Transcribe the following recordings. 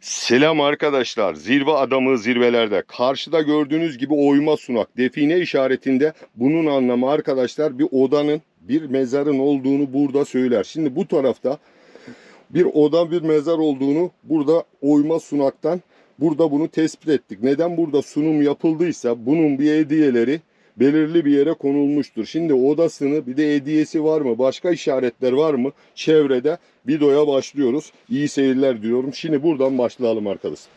Selam arkadaşlar. Zirve adamı zirvelerde. Karşıda gördüğünüz gibi oyma sunak. Define işaretinde bunun anlamı arkadaşlar bir odanın, bir mezarın olduğunu burada söyler. Şimdi bu tarafta bir oda, bir mezar olduğunu burada oyma sunaktan burada bunu tespit ettik. Neden burada sunum yapıldıysa bunun bir hediyeleri belirli bir yere konulmuştur. Şimdi odasını bir de hediyesi var mı? Başka işaretler var mı? Çevrede videoya başlıyoruz. İyi seyirler diyorum. Şimdi buradan başlayalım arkadaşlar.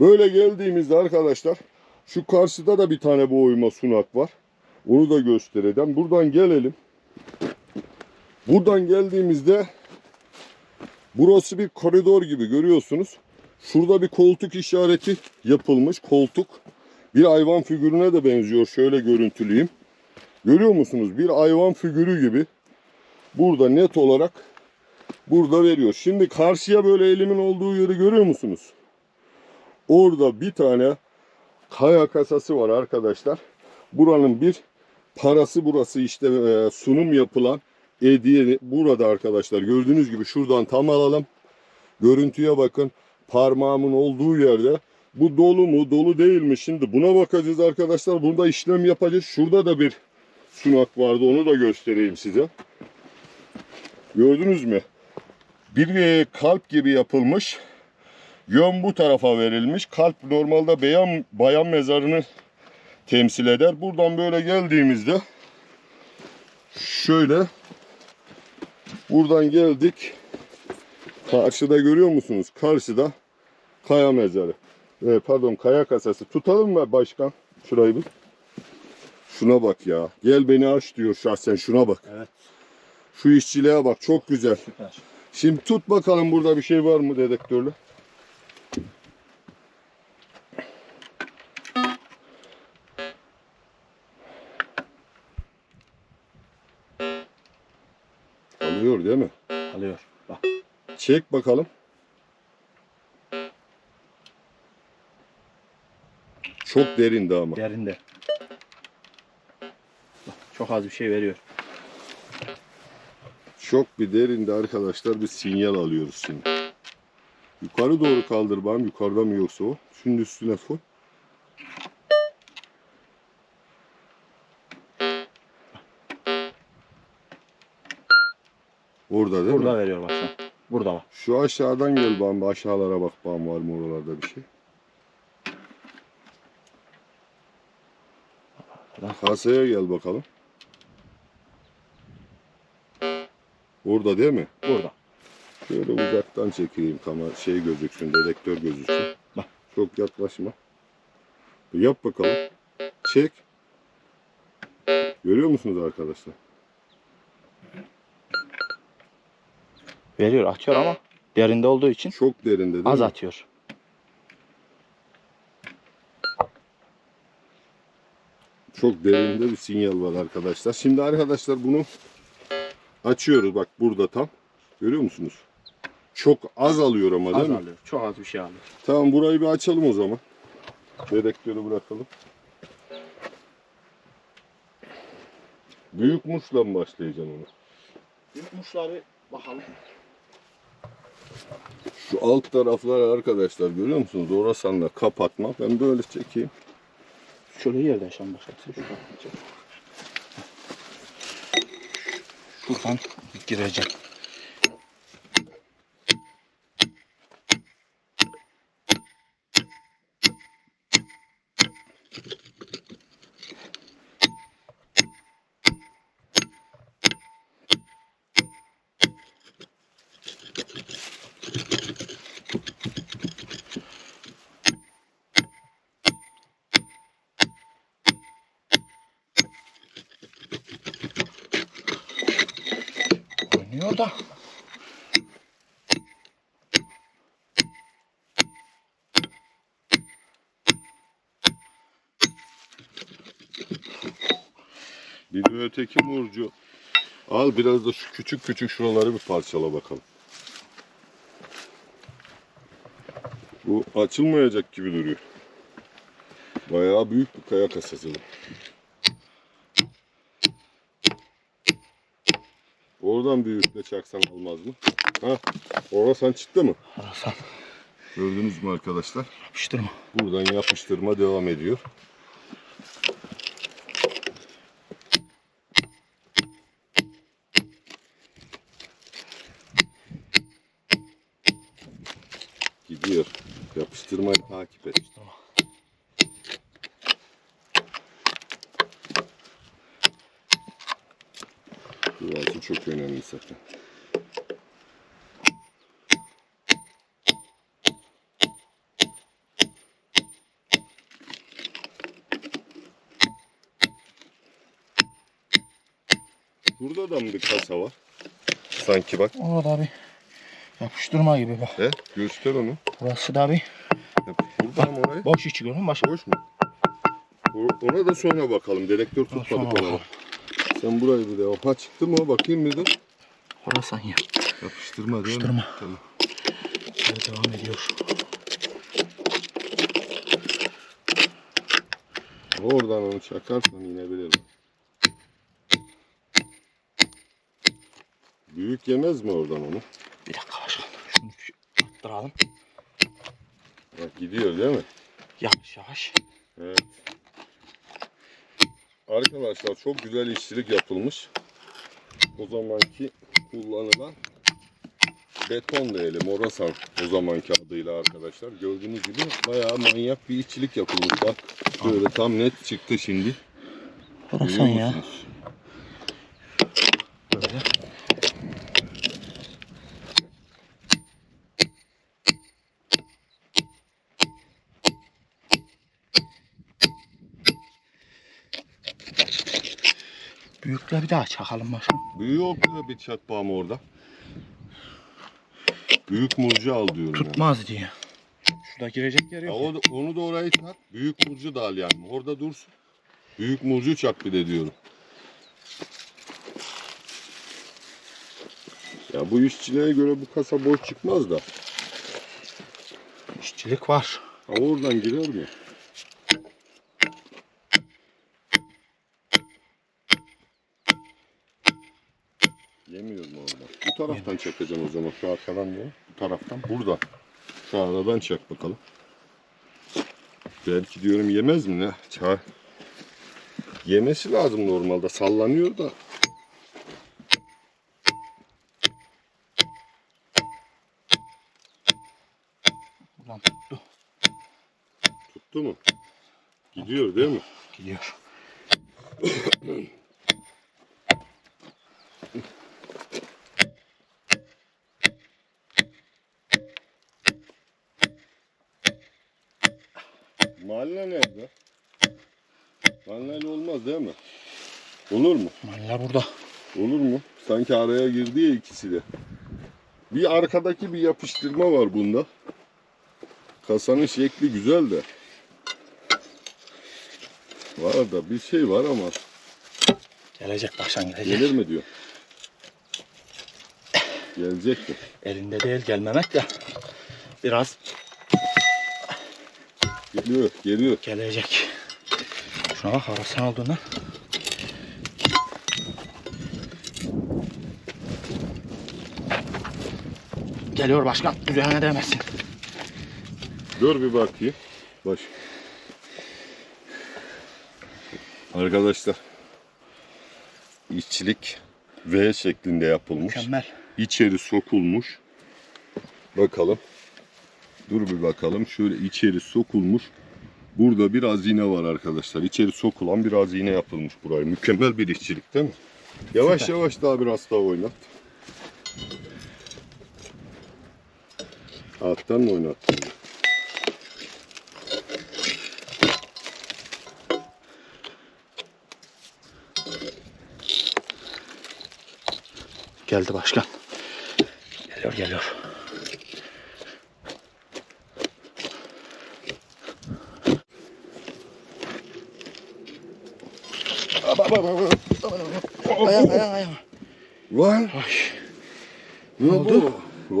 Böyle geldiğimizde arkadaşlar şu karşıda da bir tane bu oyma sunak var. Onu da göstereceğim. Buradan gelelim. Buradan geldiğimizde burası bir koridor gibi görüyorsunuz. Şurada bir koltuk işareti yapılmış. Koltuk bir hayvan figürüne de benziyor. Şöyle görüntüleyeyim. Görüyor musunuz? Bir hayvan figürü gibi. Burada net olarak burada veriyor. Şimdi karşıya böyle elimin olduğu yeri görüyor musunuz? Orada bir tane kaya kasası var arkadaşlar. Buranın bir parası burası işte e, sunum yapılan hediye burada arkadaşlar. Gördüğünüz gibi şuradan tam alalım. Görüntüye bakın. Parmağımın olduğu yerde bu dolu mu dolu değil mi şimdi buna bakacağız arkadaşlar. Burada işlem yapacağız. Şurada da bir sunak vardı onu da göstereyim size. Gördünüz mü? Bir e, kalp gibi yapılmış. Yön bu tarafa verilmiş. Kalp normalde bayan, bayan mezarını temsil eder. Buradan böyle geldiğimizde şöyle buradan geldik. Karşıda görüyor musunuz? Karşıda kaya mezarı. Ee, pardon kaya kasası. Tutalım mı başkan? Şurayı bir. Şuna bak ya. Gel beni aç diyor şahsen şuna bak. Evet. Şu işçiliğe bak çok güzel. Süper. Şimdi tut bakalım burada bir şey var mı dedektörle. Alıyor değil mi? Alıyor. Bak. Çek bakalım. Çok derindi ama. Derinde. Bak, çok az bir şey veriyor. Çok bir derinde arkadaşlar bir sinyal alıyoruz şimdi. Yukarı doğru kaldır bakalım. Yukarıda mı yoksa o? Şunun üstüne koy. Orada değil Burada mi? veriyor bak an. Burada bak. Şu aşağıdan gel bana. Aşağılara bak bana var mı oralarda bir şey. Kasaya gel bakalım. Orada değil mi? Burada. Şöyle uzaktan çekeyim kamera şey gözüksün, dedektör gözüksün. Bak. Çok yaklaşma. Yap bakalım. Çek. Görüyor musunuz arkadaşlar? Veriyor atıyor ama derinde olduğu için Çok derinde değil az mi? atıyor. Çok derinde bir sinyal var arkadaşlar. Şimdi arkadaşlar bunu açıyoruz. Bak burada tam. Görüyor musunuz? Çok az alıyor ama değil Az mi? alıyor. Çok az bir şey alıyor. Tamam burayı bir açalım o zaman. Dedektörü bırakalım. Büyük muşla mı başlayacaksın onu? Yutmuşları bakalım. Şu alt tarafları arkadaşlar görüyor musunuz? Orasanla kapatma. Ben böyle çekeyim. Şöyle yerden şan başlatsın. Şu kapatacak. Şuradan. Oynuyor da. Bir de öteki murcu. Al biraz da şu küçük küçük şuraları bir parçala bakalım. Bu açılmayacak gibi duruyor. Bayağı büyük bir kaya kasası. Oradan büyükle çaksan olmaz mı? Ha? Orasan çıktı mı? Arasan. Gördünüz mü arkadaşlar? Yapıştırma. Buradan yapıştırma devam ediyor. Gidiyor. Yapıştırmayı takip et. Burası çok önemli zaten. Burada da mı bir kasa var? Sanki bak. Orada bir yapıştırma gibi bak. He? Göster onu. Burası da bir Yap- Burada mı orayı? boş içi görün. Boş mu? Ona da sonra bakalım. Dedektör tutmadık ona. bakalım. Sen burayı bir de. Ha çıktı mı? Bakayım bir de. Orası ya. Yapıştırma değil mi? Yapıştırma. Tamam. Böyle devam ediyor. Oradan onu çakarsan inebilirim. Büyük yemez mi oradan onu? Bir dakika başkan. Şunu şu attıralım. Bak gidiyor değil mi? Yavaş yavaş. Evet. Arkadaşlar çok güzel işçilik yapılmış. O zamanki kullanılan beton diyelim Orasan o zamanki adıyla arkadaşlar. Gördüğünüz gibi bayağı manyak bir işçilik yapılmış. Bak böyle tam net çıktı şimdi. Görüyor ya. Büyükle bir daha çakalım başkan. Büyük oluyor bir çat bağım orada. Büyük murcu al diyorum. yani. Tutmaz diye. Şurada girecek yer Ya yok. o da- onu da orayı tak. Büyük murcu da al yani. Orada dursun. Büyük murcu çak bir de diyorum. Ya bu işçiliğe göre bu kasa boş çıkmaz da. İşçilik var. Ha oradan girer mi? Yemiyor mu orada? Bu taraftan çekeceğim o zaman. Şu arkadan değil. Bu taraftan. Burada. Şu aradan çek bakalım. Belki diyorum yemez mi ne? Ça Yemesi lazım normalde. Sallanıyor da. Ulan tuttu. Tuttu mu? Gidiyor değil mi? Gidiyor. Mahalle nerede? Mahalle olmaz değil mi? Olur mu? Malla burada. Olur mu? Sanki araya girdi ya ikisi de. Bir arkadaki bir yapıştırma var bunda. Kasanın şekli güzel de. Var da bir şey var ama Gelecek başkan gelecek. gelir mi diyor. Gelecek mi? Elinde değil gelmemek de biraz Geliyor, geliyor. gelecek. Şuna bak arasın olduğundan. Geliyor başkan. Üzerine değmesin. Dur bir bakayım. Baş. Arkadaşlar işçilik V şeklinde yapılmış. Mükemmel. İçeri sokulmuş. Bakalım. Dur bir bakalım. Şöyle içeri sokulmuş. Burada bir hazine var arkadaşlar. İçeri sokulan bir hazine yapılmış buraya. Mükemmel bir işçilik değil mi? Yavaş Süper. yavaş daha biraz daha oynat. Alttan mı oynattın? Geldi başkan. Geliyor geliyor. Ayağım ayağım ayağım. Lan Ay. ne oldu? oldu?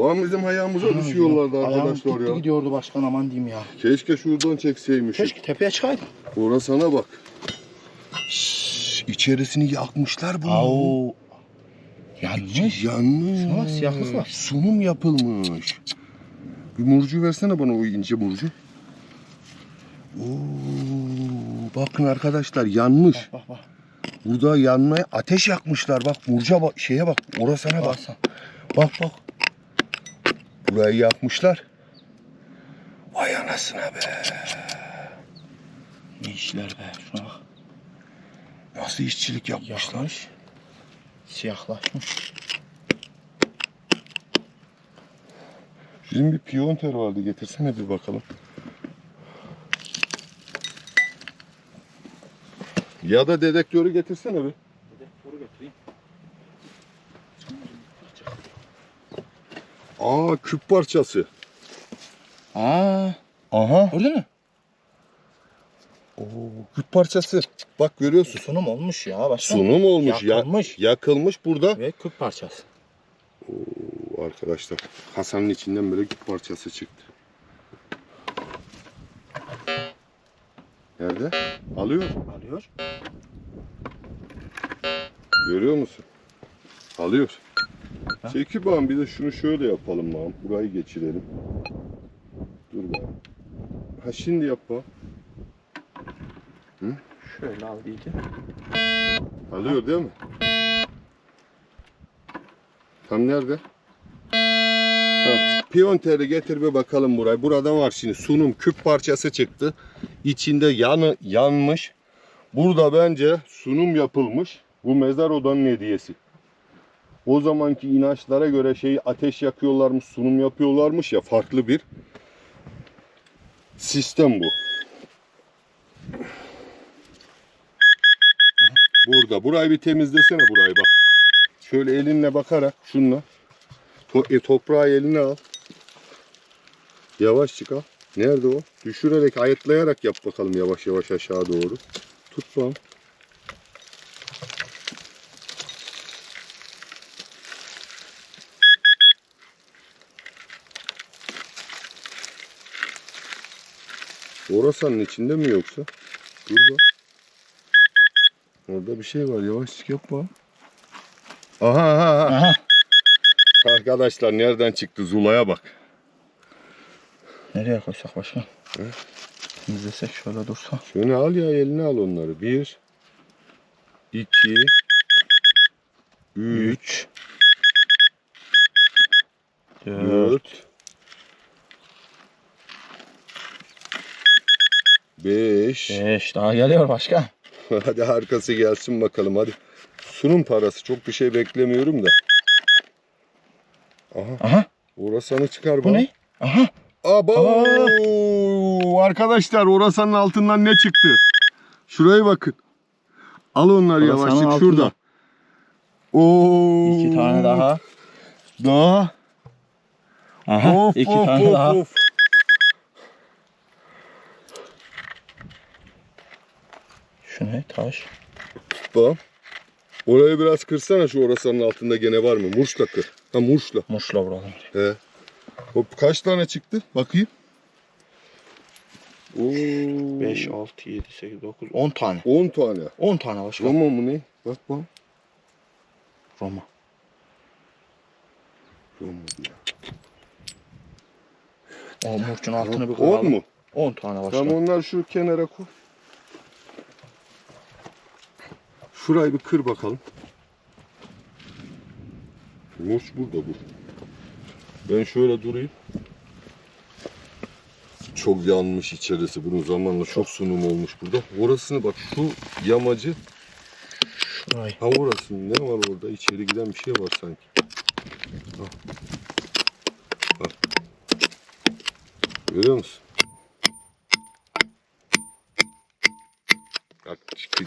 Lan bizim ayağımıza düşüyorlardı Ayağım arkadaşlar gitti ya. gidiyordu başkan aman diyeyim ya. Keşke şuradan çekseymişim. Keşke tepeye çıkaydım. Ora sana bak. Şşş, içerisini yakmışlar bunu. Au. Yanmış. Yanmış. Şuna bak, siyahlık var. Sunum yapılmış. Bir murcu versene bana o ince murcu. Oo, bakın arkadaşlar yanmış. Bak bak. Burada yanmaya ateş yakmışlar. Bak murca bak şeye bak. Orasına bak. Bak bak. Burayı yakmışlar. Vay anasına be. Ne işler be. Şuna bak. Nasıl işçilik yapmışlar. Yakmış. Siyahlaşmış. Bizim bir piyonter vardı. Getirsene bir bakalım. Ya da dedektörü getirsene bir. Soru getireyim. Aa küp parçası. Aa, Aha. orada mı? Oo, küp parçası. Bak görüyorsun. Sunum olmuş ya. Başka. Sunum olmuş. ya- Yakılmış. yakılmış burada. Ve küp parçası. Oo, arkadaşlar kasanın içinden böyle küp parçası çıktı. Nerede? Alıyor. Alıyor. Görüyor musun? Alıyor. Ha? Çekip ağam bir de şunu şöyle yapalım ağam. Burayı geçirelim. Dur bakalım. Ha şimdi yap bağım. Şöyle aldıydı. Alıyor değil mi? Tam nerede? Ha, Piyonteri getir bir bakalım buraya. Burada var şimdi sunum küp parçası çıktı. İçinde yanı yanmış. Burada bence sunum yapılmış. Bu mezar odanın hediyesi. O zamanki inançlara göre şeyi ateş yakıyorlarmış, sunum yapıyorlarmış ya farklı bir sistem bu. Burada. Burayı bir temizlesene burayı bak. Şöyle elinle bakarak şunla. To- e, toprağı eline al. Yavaş çık al. Nerede o? Düşürerek, ayıtlayarak yap bakalım yavaş yavaş aşağı doğru. Tut bakalım. Orasanın içinde mi yoksa? Dur bak. Orada bir şey var. Yavaş yapma. Aha aha aha. Aha. Arkadaşlar nereden çıktı? Zula'ya bak. Nereye koysak başka? Hı? İzlesek şöyle dursa. Şöyle al ya eline al onları. Bir, iki, üç, 3 4 dört, beş. 5 daha geliyor başka. Hadi arkası gelsin bakalım hadi. Sunum parası çok bir şey beklemiyorum da. Aha Aha orasanı çıkar bu bana. ne? Aha Abo! Arkadaşlar orasanın altından ne çıktı? Şuraya bakın. Al onları Orasanın altında. şurada. Oo! iki tane daha. Daha. Aha Of, iki of, tane of, daha. of. Şu ne? Taş. Bak. Orayı biraz kırsana şu orasanın altında gene var mı? Murçla kır. Ha murçla. Muşla vuralım. He. Hop kaç tane çıktı? Bakayım. Oo. 5, 6, 7, 8, 9, 10 tane. 10 tane. 10 tane başka. Roma mı ne? Bak bak. Roma. Roma diyor. O murçun altını bir 10 koyalım. mu? 10 tane başka. Tamam onlar şu kenara koy. Şurayı bir kır bakalım. Murç burada bu. Ben şöyle durayım. Çok yanmış içerisi. Bunun zamanla çok sunum olmuş burada. Orasını bak şu yamacı. Şurayı. Ha orası ne var orada? İçeri giden bir şey var sanki. Ha. Ha. Görüyor musun? Bak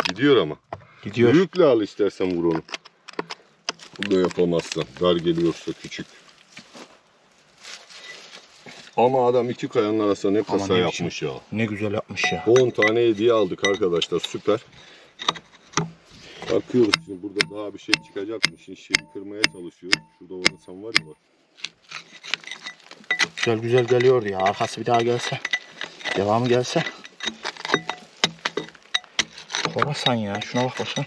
gidiyor ama. Gidiyor. Büyükle al istersen vur onu. Bunu yapamazsan. Dar geliyorsa küçük. Ama adam iki kayanın arasında ne kasa ne yapmış ya. Ne güzel yapmış ya. 10 tane hediye aldık arkadaşlar süper. Bakıyoruz şimdi burada daha bir şey çıkacakmış. Şimdi şeyi kırmaya çalışıyoruz. Şurada orasan var ya bak. Güzel güzel geliyor ya. Arkası bir daha gelse. Devamı gelse. Horasan ya. Şuna bak başkan.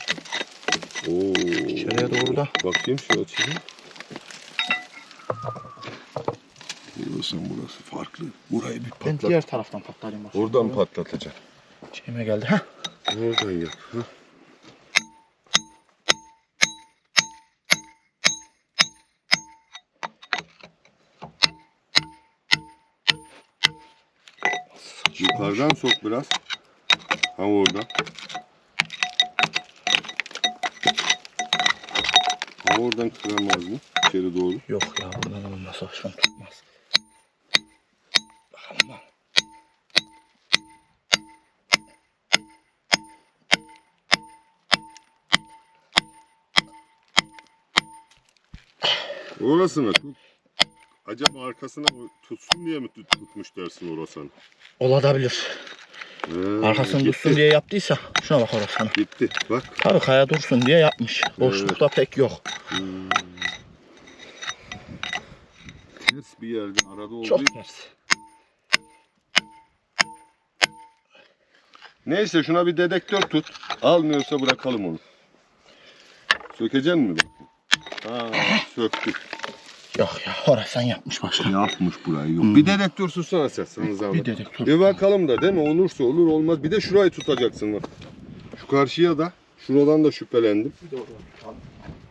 Oo. İçeriye doğru da. Bakayım şu açayım. Görüyorsun burası farklı. Burayı bir Ben patlat. diğer taraftan patlayayım bak. Oradan patlatacak. Şeyime geldi. Ha. Oradan yap. Ha. Yukarıdan sok biraz. Ha oradan. Ha oradan kıramaz mı? İçeri doğru. Yok ya buradan olmasa şu an Orasına tut. Acaba arkasına tutsun diye mi tut- tutmuş dersin orasını? Olabilir. He, Arkasını gitti. dursun diye yaptıysa şuna bak orasını. Gitti. Bak. Tabii kaya dursun diye yapmış. Boşlukta pek yok. Hmm. Ters bir yerde arada olduğu Çok ters. Neyse şuna bir dedektör tut. Almıyorsa bırakalım onu. Sökecek mi bak? Ha, söktük. Yok ya orasan yapmış başka. Yapmış burayı yok. Hmm. Bir dedektör tutsana sen sana zahmet. Bir dedektör. Bir bakalım da değil mi? Olursa olur olmaz. Bir de şurayı tutacaksın bak. Şu karşıya da. Şuradan da şüphelendim.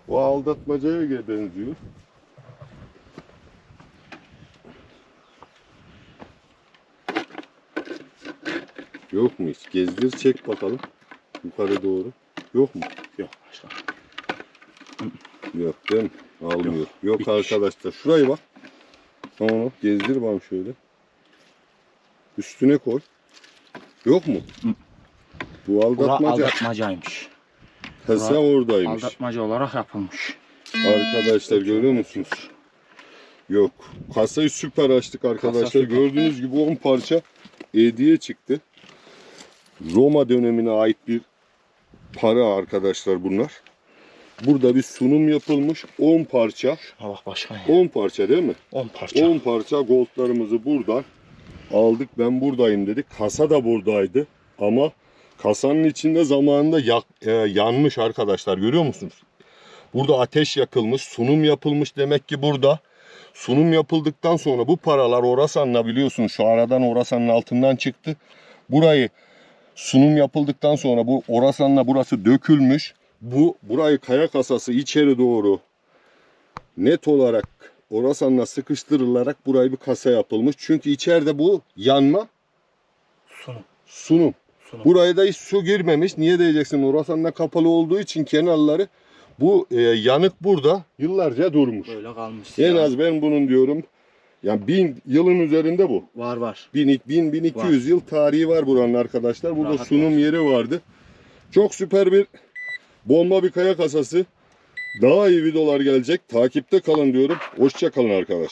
O aldatmacaya ge- benziyor. Yok mu hiç? Gezdir çek bakalım. Yukarı doğru. Yok mu? Yok başka. Yok değil mi? Almıyor. Yok, bitmiş. arkadaşlar. Şurayı bak. Tamam gezdir bana şöyle. Üstüne koy. Yok mu? Hı. Bu Bura aldatmaca. aldatmacaymış. Kasa bura oradaymış. Aldatmaca olarak yapılmış. Arkadaşlar görüyor musunuz? Yok. Kasayı süper açtık arkadaşlar. Kasa süper. Gördüğünüz gibi 10 parça hediye çıktı. Roma dönemine ait bir para arkadaşlar bunlar. Burada bir sunum yapılmış 10 parça. Ha bak başka ya. 10 parça değil mi? 10 parça. 10 parça goldlarımızı buradan aldık. Ben buradayım dedik. Kasa da buradaydı. Ama kasanın içinde zamanında yak- e, yanmış arkadaşlar. Görüyor musunuz? Burada ateş yakılmış, sunum yapılmış demek ki burada. Sunum yapıldıktan sonra bu paralar Orasan'la biliyorsunuz şu aradan Orasan'ın altından çıktı. Burayı sunum yapıldıktan sonra bu Orasan'la burası dökülmüş. Bu burayı kaya kasası içeri doğru net olarak Orasan'la sıkıştırılarak burayı bir kasa yapılmış. Çünkü içeride bu yanma Sunum. sunum. Sunum. Buraya da hiç su girmemiş. Niye diyeceksin? Orasan'la kapalı olduğu için kenarları bu e, yanık burada yıllarca durmuş. Böyle kalmış. En ya. az ben bunun diyorum yani bin yılın üzerinde bu. Var var. Bin, bin, 1200 yıl tarihi var buranın arkadaşlar. Burada Rahat sunum var. yeri vardı. Çok süper bir bomba bir kaya kasası. Daha iyi videolar gelecek. Takipte kalın diyorum. Hoşça kalın arkadaşlar.